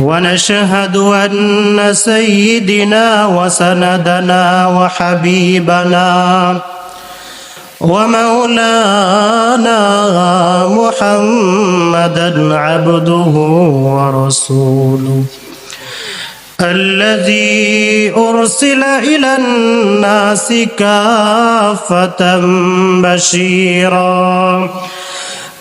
ونشهد أن سيدنا وسندنا وحبيبنا ومولانا محمدا عبده ورسوله الذي أرسل إلى الناس كافة بشيرا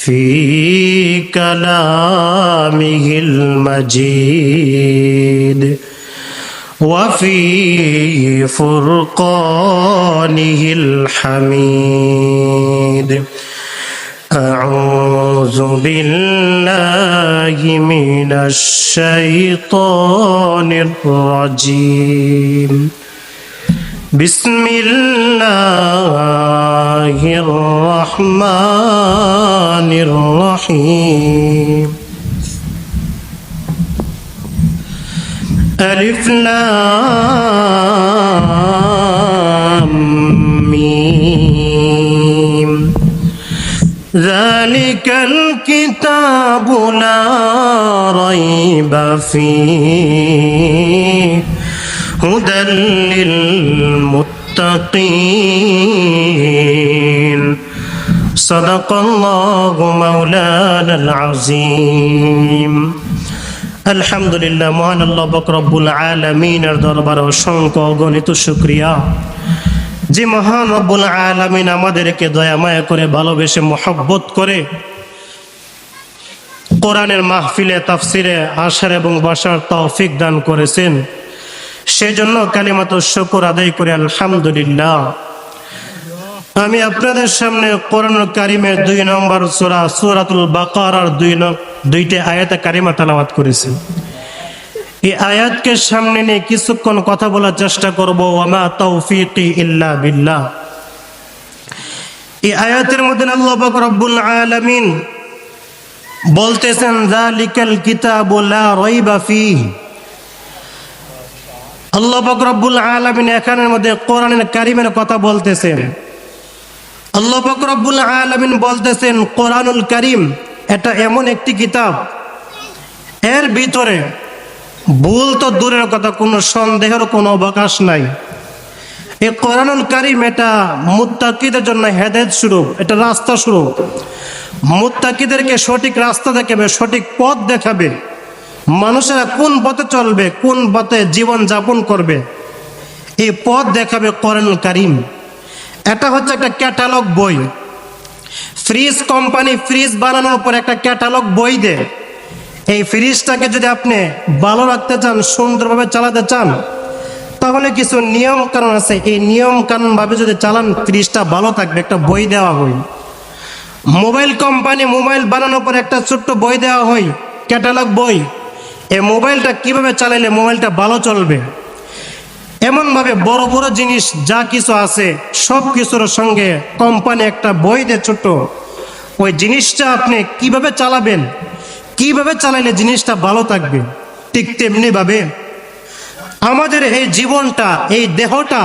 في كلامه المجيد وفي فرقانه الحميد أعوذ بالله من الشيطان الرجيم بسم الله الرحمن الرحيم. ألف ميم. ذلك الكتاب لا ريب فيه. هدى للمتقين صدق الله مولانا العظيم আলহামদুলিল্লাহ মহান আল্লাহ বক রব্বুল আলমিনের দরবারে অসংখ্য অগণিত শুক্রিয়া যে মহান রব্বুল আলমিন আমাদেরকে দয়া মায়া করে ভালোবেসে মহব্বত করে কোরআনের মাহফিলে তাফসিরে আসার এবং বাসার তৌফিক দান করেছেন সেজন্য কালিমাত শুকুর আদায় করে, আলহামদুলিল্লাহ। আমি আপনাদের সামনে কোরআন কারিমের দুই নম্বর সুরা, সুরাতুল বাকার দুই দুইটি আয়াতে কারিমা তালাবাত করেছি। এই আয়াতকে সামনে নিয়ে কিছুক্ষণ কথা বলার চেষ্টা করব, ওয়ামা তৌফিকি ইল্লা বিল্লাহ। এই আয়াতের মধ্যে আল্লাহ পাক রব্বুল আলামিন বলতেছেন, যালিকাল কিতাবু লা রাইবা ফীহি। আল্লাহ পাক রব্বুল আলামিন এখানের মধ্যে কোরআনের কারিমের কথা বলতেছেন। আল্লাহ পাক রব্বুল আলামিন বলতেছেন, কোরআনুল কারিম এটা এমন একটি কিতাব। এর ভিতরে ভুল তো দূরের কথা, কোনো সন্দেহের কোনো অবকাশ নাই। এই কোরআনুল কারিম এটা মুত্তাকিদের জন্য হেদায়েত স্বরূপ, এটা রাস্তা স্বরূপ। মুত্তাকিদেরকে সঠিক রাস্তা দেখাবে, সঠিক পথ দেখাবে। মানুষেরা কোন পথে চলবে, কোন পথে জীবন যাপন করবে, এই পথ দেখাবে কোরআনুল কারিম। এটা হচ্ছে একটা ক্যাটালগ বই। ফ্রিজ কোম্পানি ফ্রিজ বানানোর পর একটা ক্যাটালগ বই দেয় এই ফ্রিজটাকে যদি আপনি ভালো রাখতে চান, সুন্দরভাবে চালাতে চান, তাহলে কিছু নিয়ম কানুন আছে। এই নিয়ম কানুন ভাবে যদি চালান ফ্রিজটা ভালো থাকবে, একটা বই দেওয়া হয়। মোবাইল কোম্পানি মোবাইল বানানোর পর একটা ছোট্ট বই দেওয়া হয় ক্যাটালগ বই। এই মোবাইলটা কীভাবে চালাইলে মোবাইলটা ভালো চলবে? এমনভাবে বড় বড় জিনিস যা কিছু আছে, সব কিছুর সঙ্গে কোম্পানি একটা বই দেয় ছোট্ট। ওই জিনিসটা আপনি কীভাবে চালাবেন, কীভাবে চালাইলে জিনিসটা ভালো থাকবে? ঠিক তেমনি ভাবে আমাদের এই জীবনটা, এই দেহটা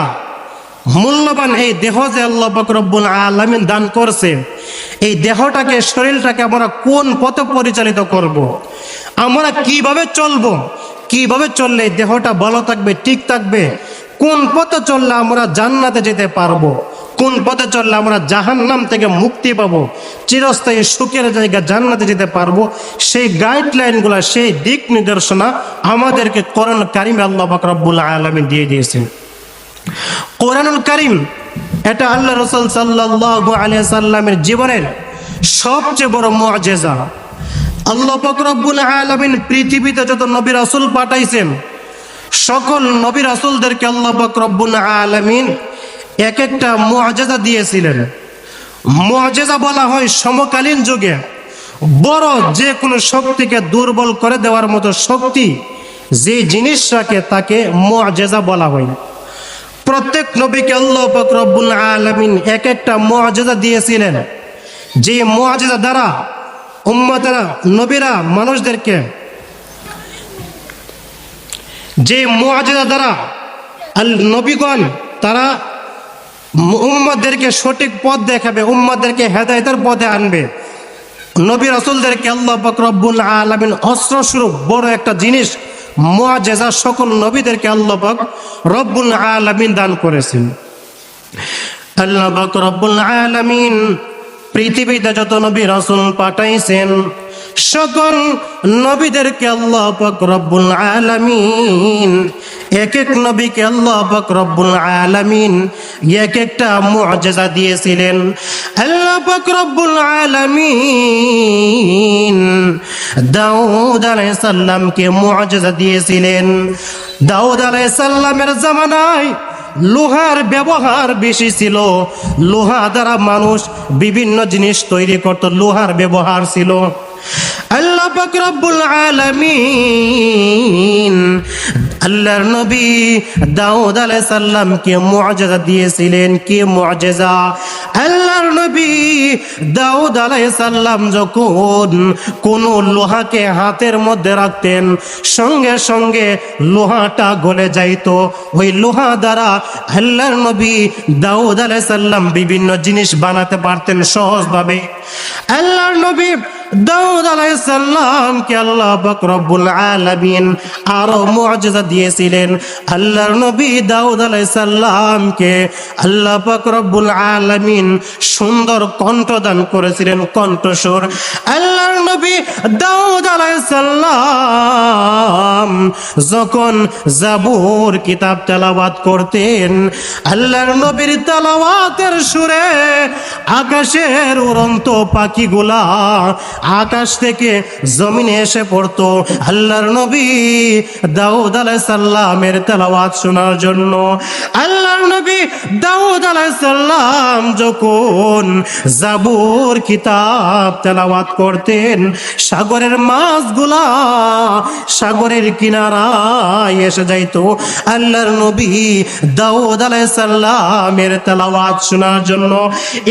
মূল্যবান এই দেহ যে আল্লাহ পাক রব্বুল আলামিন দান করছে, এই দেহটাকে, শরীরটাকে আমরা কোন পথে পরিচালিত করব। আমরা কীভাবে চলবো? কীভাবে চললে দেহটা ভালো থাকবে, ঠিক থাকবে? কোন পথে চললে আমরা জান্নাতে যেতে পারব? কোন পথে চললে আমরা জাহান্নাম থেকে মুক্তি পাবো? চিরস্থায়ী সুখের জায়গা জান্নাতে যেতে পারব? সেই গাইডলাইনগুলো সেই দিক নির্দেশনা আমাদেরকে করণ কারিমে আল্লাহ পাক রব্বুল আলমী দিয়ে দিয়েছেন। কোরআনুল করিম, এটা আল্লাহ রসুল সাল্লাহ আলিয়া সাল্লামের জীবনের সবচেয়ে বড় মুআজেজা আল্লাহ ফকরবুল আলমিন পৃথিবীতে যত নবী রাসুল পাঠাইছেন, সকল নবী রাসুলদেরকে আল্লাহ ফকরবুল আলমিন এক একটা মুআজেজা দিয়েছিলেন। মুআজেজা বলা হয় সমকালীন যুগে বড় যে কোনো শক্তিকে দুর্বল করে দেওয়ার মতো শক্তি যে জিনিস রাখে তাকে মুআজেজা বলা হয়। প্রত্যেক নবীকে আল্লাহ পাক রব্বুল আলামিন এক একটা মুআজিজা দিয়েছিলেন। যে মুআজিজা দ্বারা উম্মতেরা, নবীরা, মানুষদেরকে যে মুআজিজা দ্বারা আল নবীগণ তারা উম্মতদেরকে সঠিক পথ দেখাবে উম্মতদেরকে হেদায়তের পথে আনবে। নবী রাসূলদেরকে আল্লাহ পাক রব্বুল আলামিন অস্ত্র স্বরূপ বড় একটা জিনিস মুআজিজা সকল নবীদেরকে আল্লাহ পাক রব্বুল আলামিন দান করেছেন। আল্লাহ পাক রব্বুল আলামিন পৃথিবীতে যত নবী রাসূল পাঠাইছেন, সকল নবীদেরকে আল্লাহ রব্বুল আলামিন এক এক নবীকে আল্লাহ রব্বুল আলামিন এক একটা মুআজিজা দিয়েছিলেন। আল্লাহ রব্বুল আলামিন দাউদ আলাইহিস সালামকে মুআজিজা দিয়েছিলেন। দাউদ আলাইহিস সালামের জামানায় লোহার ব্যবহার বেশি ছিল। লোহা দ্বারা মানুষ বিভিন্ন জিনিস তৈরি করত লোহার ব্যবহার ছিল। আল্লাহ রব্বুল আলামিন আল্লাহর নবী দাউদ আলাইহিস সালামকে মুআজিজা দিয়েছিলেন, কি মুআজিজা আল্লাহর নবী দাউদ আলাইহিস সালাম যখন কোন লোহাকে হাতের মধ্যে রাখতেন, সঙ্গে সঙ্গে লোহাটা গলে যাইতো। ওই লোহা দ্বারা আল্লাহর নবী দাউদ আলাইহিস সালাম বিভিন্ন জিনিস বানাতে পারতেন সহজভাবে। আল্লাহর নবী দাউদ আলাইসাল্লামকে আল্লাহ পাক রব্বুল আলামিন আরও মুআজিজা দিয়েছিলেন। আল্লাহর নবী দাউদ আলাইসাল্লামকে আল্লাহ পাক রব্বুল আলামিন সুন্দর কণ্ঠ দান করেছিলেন, কণ্ঠস্বর। আল্লাহর নবী দাউদ আলাইসাল্লাম যখন জাবুর কিতাব করতেন, আল্লাহর নবীর তেলাওয়াতের সুরে আকাশের উড়ন্ত পাখিগুলা আকাশ থেকে জমিনে এসে পড়তো। আল্লাহর নবী দাউদ আলাই সাল্লামের তেলাওয়াত শোনার জন্য আল্লাহর নবী দাউদ আলাই সাল্লাম যখন জাবুর কিতাব তেলাওয়াত করতেন সাগরের মাছগুলা সাগরের কিনারায় এসে যাইতো। আল্লাহর নবী দাউদ আলাই সাল্লামের তেলাওয়াত শোনার জন্য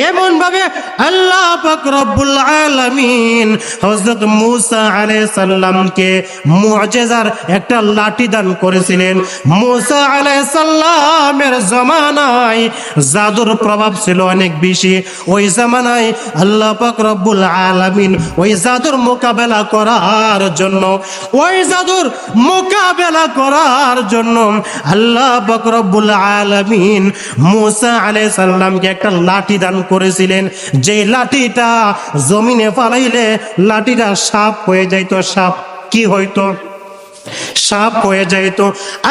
এমন ভাবে আল্লাহ পাক রব্বুল আলামিন হযরত মূসা আলাইহিস সালামকে মুআজিজার একটা লাঠি দান করেছিলেন। মূসা আলাইহিস সালামের জামানায় জাদুর প্রভাব ছিল অনেক বেশি। ওই জামানায় আল্লাহ পাক রব্বুল আলামিন ওই জাদুর মোকাবেলা করার জন্য, ওই জাদুর মোকাবেলা করার জন্য আল্লাহ বকরবুল আলমিন মুসা আলাই সাল্লামকে একটা লাঠি দান করেছিলেন। যে লাঠিটা জমিনে ফালাইলে লাঠিটা সাপ হয়ে যাইতো সাপ কি হইতো? সাপ হয়ে যাইত।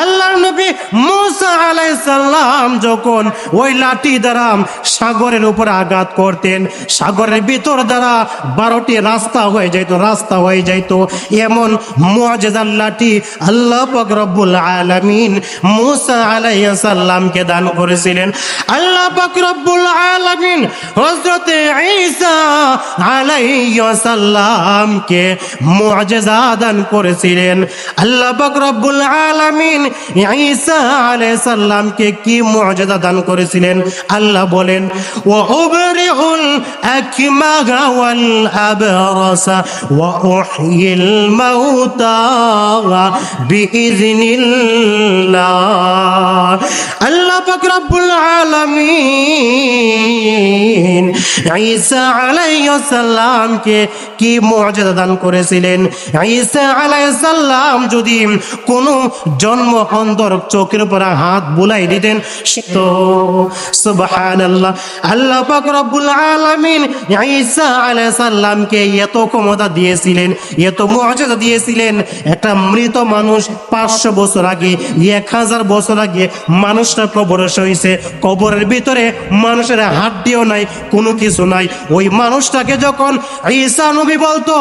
আল্লাহর নবী মুসা আলাইসাল্লাম যখন ওই লাঠি দ্বারা সাগরের উপর আঘাত করতেন, সাগরের ভিতর দ্বারা বারোটি রাস্তা হয়ে যাইত, রাস্তা হয়ে যাইত। এমন মুআজিজার লাঠি আল্লাহ রব্বুল আলামিন মুসা আলাইসাল্লামকে দান করেছিলেন। আল্লাহ রব্বুল আলামিন হযরতে ঈসা আলাইসাল্লামকে মুআজিজা দান করেছিলেন। আল্লাহ রব্বুল আলামিন ঈসা আলাইহিস সালামকে কি মুআজিজা দান করেছিলেন? আল্লাহ বলেন, ওয়া উবরিউল আকমাহা ওয়াল আবরাসা ওয়া উহয়িল মাউতা বিইذنিল্লাহ আল্লাহ রব্বুল আলামিন ঈসা আলাইহিস সালামকে কি মুআজিজা দান করেছিলেন? ঈসা আলাইহিস সালাম যদি কোনো জন্ম অন্তর চোখের উপর হাত বুলাই দিতেন তো আল্লাহ এত ক্ষমতা দিয়েছিলেন, এত দিয়েছিলেন। একটা মৃত মানুষ পাঁচশো বছর আগে, এক হাজার বছর আগে মানুষটা কবরে হয়েছে কবরের ভিতরে মানুষের হাড্ডিও নাই, কোনো কিছু নাই। ওই মানুষটাকে যখন ঈসা নবী বলতো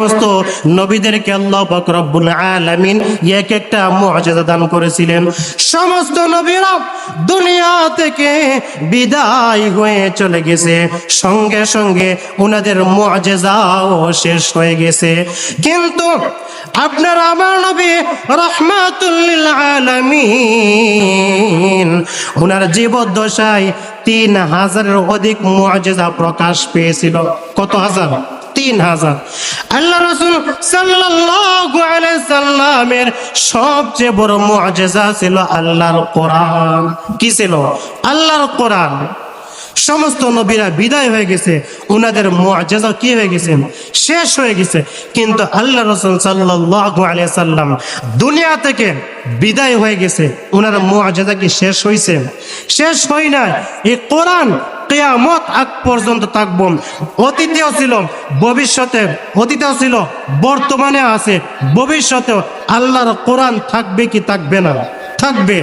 বলতো নবীদেরকে আল্লাহ রব্বুল আলামিন এক একটা মুআজিজা দান করেছিলেন। সমস্ত নবীরা দুনিয়া থেকে বিদায় হয়ে চলে গেছে। সঙ্গে সঙ্গে ওনাদের মুআজিজাও শেষ হয়ে গেছে। কিন্তু আপনার আমার নবী রহমাতুল্লিল আলামিন ওনার জীবদ্দশায় তিন হাজারের অধিক মুআজিজা প্রকাশ পেয়েছিল। কত হাজার? তিন হাজার আল্লাহ রসুল সাল্লাল্লাহু সাল্লামের সবচেয়ে বড় মুআজিজা ছিল আল্লাহর কোরআন। কি ছিল? আল্লাহর কোরআন। সমস্ত নবীরা বিদায় হয়ে গেছে ওনাদের মুআজিজা কি হয়ে গেছে? শেষ হয়ে গেছে। কিন্তু আল্লাহ রসুল সাল্লাল্লাহু আলাইহি সাল্লাম দুনিয়া থেকে বিদায় হয়ে গেছে ওনার মুআজিজা কি শেষ হয়েছে শেষ হয় না এই কোরআন কেয়ামত আগ পর্যন্ত থাকব। অতীতেও ছিল, ভবিষ্যতে, অতীতেও ছিল, বর্তমানে আছে, ভবিষ্যতেও আল্লাহর কোরআন থাকবে কি থাকবে না? থাকবে।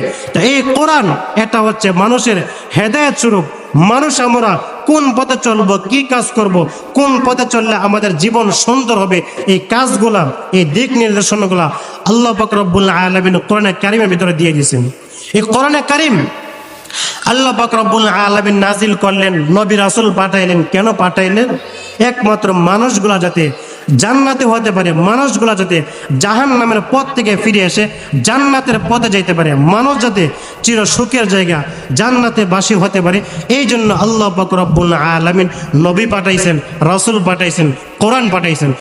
এই কোরআন, এটা হচ্ছে মানুষের হেদায়ত স্বরূপ। মানুষ আমরা কোন পথে চলবো, কি কাজ করব, কোন পথে চললে আমাদের জীবন সুন্দর হবে, এই কাজগুলা, এই দিক নির্দেশনাগুলা আল্লাহ বকরবুল্লাহ আলমিন কোরআনে কারিমের ভিতরে দিয়ে দিয়েছেন। এই কোরআনে কারিম আল্লাহ বকরবুল আলমিন নাজিল করলেন, নবী রাসুল পাঠাইলেন। কেন পাঠাইলেন? একমাত্র মানুষগুলা যাতে জান্নাতে হতে পারে, মানুষগুলা যাতে জাহান নামের পথ থেকে ফিরে এসে জান্নাতের পথে যাইতে পারে, মানুষ যাতে চির সুখের জায়গা জান্নাতে বাসী হতে পারে, এই জন্য আল্লাহ বকরবুল আলমিন নবী পাঠাইছেন, রাসুল পাঠাইছেন, কোরআন পাঠাইছেন।